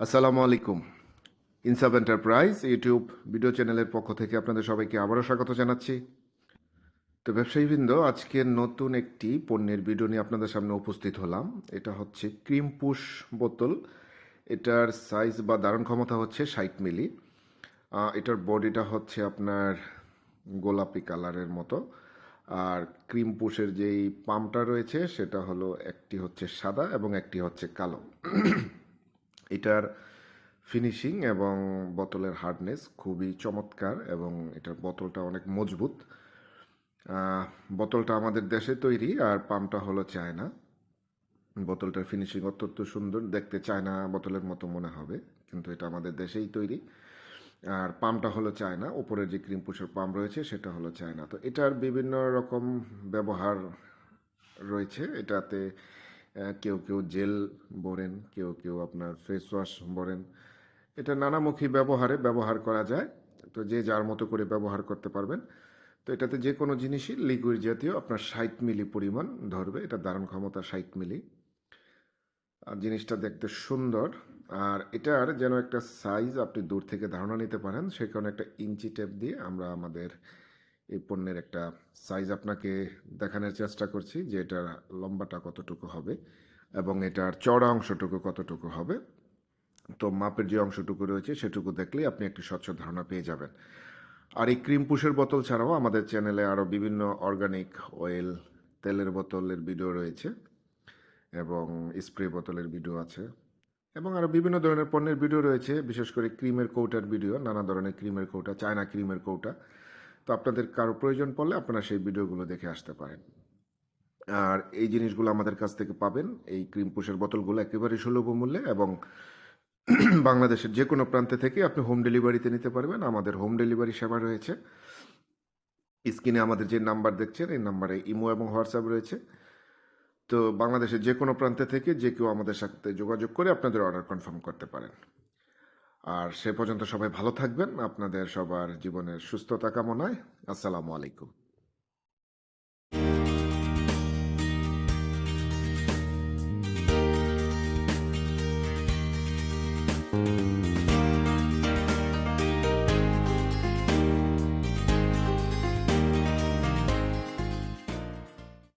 আসসালামু আলাইকুম। ইনসাব enterprise YouTube video চ্যানেলের পক্ষ থেকে আপনাদের সবাইকে আবারও স্বাগত জানাচ্ছি। তো ব্যবসায়ীবৃন্দ, আজকে নতুন একটি পণ্যের ভিডিও নিয়ে আপনাদের সামনে উপস্থিত হলাম। এটা হচ্ছে ক্রিম পুশ বোতল। এটার সাইজ বা ধারণ ক্ষমতা হচ্ছে ষাট মিলি। এটার বডিটা হচ্ছে আপনার গোলাপি কালারের মতো। আর ক্রিম পুশের যেই পাম্পটা রয়েছে, সেটা হলো একটি হচ্ছে সাদা এবং একটি হচ্ছে কালো। এটার ফিনিশিং এবং বোতলের হার্ডনেস খুবই চমৎকার এবং এটার বোতলটা অনেক মজবুত। বোতলটা আমাদের দেশে তৈরি আর পাম্পটা হলো চায়না। বোতলটার ফিনিশিং অত্যন্ত সুন্দর। দেখতে চায়না বোতলের মতো মনে হবে, কিন্তু এটা আমাদের দেশেই তৈরি। আর পাম্পটা হলো চায়না উপরের যে ক্রিম পুষের পাম্প রয়েছে সেটা হলো চায়না। তো এটার বিভিন্ন রকম ব্যবহার রয়েছে। এটাতে কেউ কেউ জেল ভরেন কেউ কেউ আপনার ফেস ওয়াশ ভরেন এটা নানামুখী ব্যবহারে ব্যবহার করা যায়। তো যে যার মতো করে ব্যবহার করতে পারবেন। তো এটাতে যে কোনো জিনিসই লিকুইড জাতীয় আপনার ষাট মিলি পরিমাণ ধরবে। এটা ধারণ ক্ষমতা ষাট মিলি। আর জিনিসটা দেখতে সুন্দর। আর এটার যেন একটা সাইজ আপনি দূর থেকে ধারণা নিতে পারেন, সে কারণে একটা ইঞ্চি টেপ দিয়ে আমরা আমাদের এই পণ্যের একটা সাইজ আপনাকে দেখানোর চেষ্টা করছি যে এটার লম্বাটা কতটুকু হবে এবং এটার চড়া অংশটুকু কতটুকু হবে। তো মাপের যে অংশটুকু রয়েছে সেটুকু দেখলেই আপনি একটি স্বচ্ছ ধারণা পেয়ে যাবেন। আর এই ক্রিম পুষের বোতল ছাড়াও আমাদের চ্যানেলে আরও বিভিন্ন অর্গানিক অয়েল তেলের বোতলের ভিডিও রয়েছে এবং স্প্রে বোতলের ভিডিও আছে এবং আরও বিভিন্ন ধরনের পণ্যের ভিডিও রয়েছে। বিশেষ করে ক্রিমের কৌটার ভিডিও নানা ধরনের ক্রিমের কৌটা চায়না ক্রিমের কৌটা। তো আপনাদের কারও প্রয়োজন পড়লে আপনারা সেই ভিডিওগুলো দেখে আসতে পারেন। আর এই জিনিসগুলো আমাদের কাছ থেকে পাবেন। এই ক্রিম পুষের বোতলগুলো একেবারে সুলভ মূল্যে এবং বাংলাদেশের যে কোনো প্রান্তে থেকে আপনি হোম ডেলিভারিতে নিতে পারবেন। আমাদের হোম ডেলিভারি সেবা রয়েছে। স্ক্রিনে আমাদের যে নাম্বার দেখছেন, এই নাম্বারে ইমো এবং হোয়াটসঅ্যাপ রয়েছে। তো বাংলাদেশের যে কোনো প্রান্তে থেকে যে কেউ আমাদের সাথে যোগাযোগ করে আপনাদের অর্ডার কনফার্ম করতে পারেন। আর সে পর্যন্ত সবাই ভালো থাকবেন। আপনাদের সবার জীবনের সুস্থতা কামনায় আসসালামু আলাইকুম।